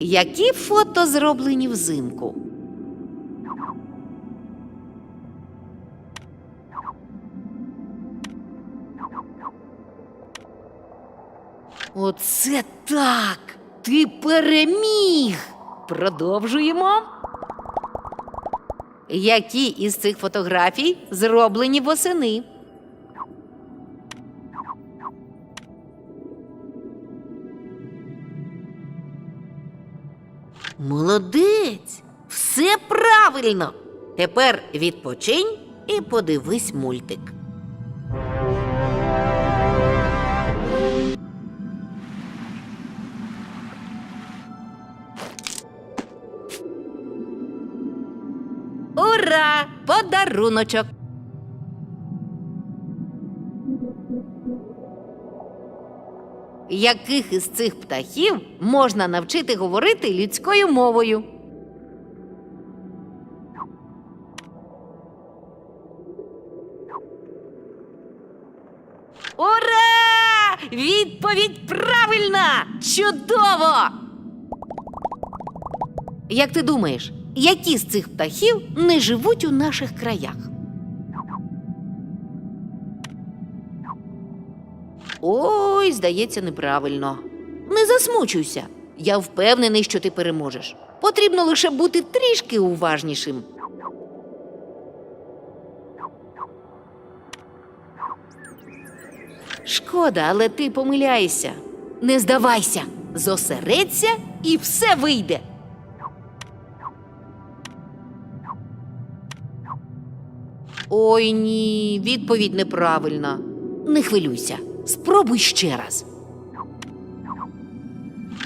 Які фото зроблені взимку? Оце так! Ти переміг! Продовжуємо. Які із цих фотографій зроблені восени? Молодець! Все правильно. Тепер відпочинь і подивись мультик. Ура! Подаруночок! Яких із цих птахів можна навчити говорити людською мовою? Ура! Відповідь правильна! Чудово! Як ти думаєш, які з цих птахів не живуть у наших краях? Ой, здається, неправильно. Не засмучуйся. Я впевнений, що ти переможеш. Потрібно лише бути трішки уважнішим. Шкода, але ти помиляєшся. Не здавайся, зосередься і все вийде. Ой ні, відповідь неправильна. Не хвилюйся, спробуй ще раз.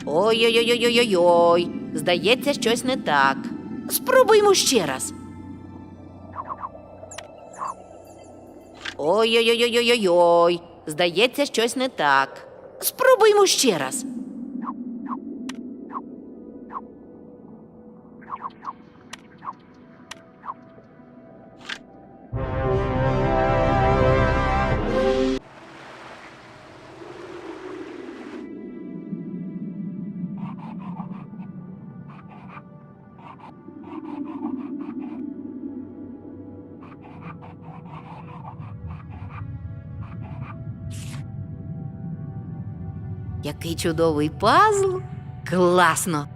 Ой-ой-ой-ой-ой-ой. Здається, щось не так. Спробуймо ще раз. Ой-ой-ой-ой-ой-ой. Здається, щось не так. Спробуймо ще раз. Який чудовий пазл. Класно.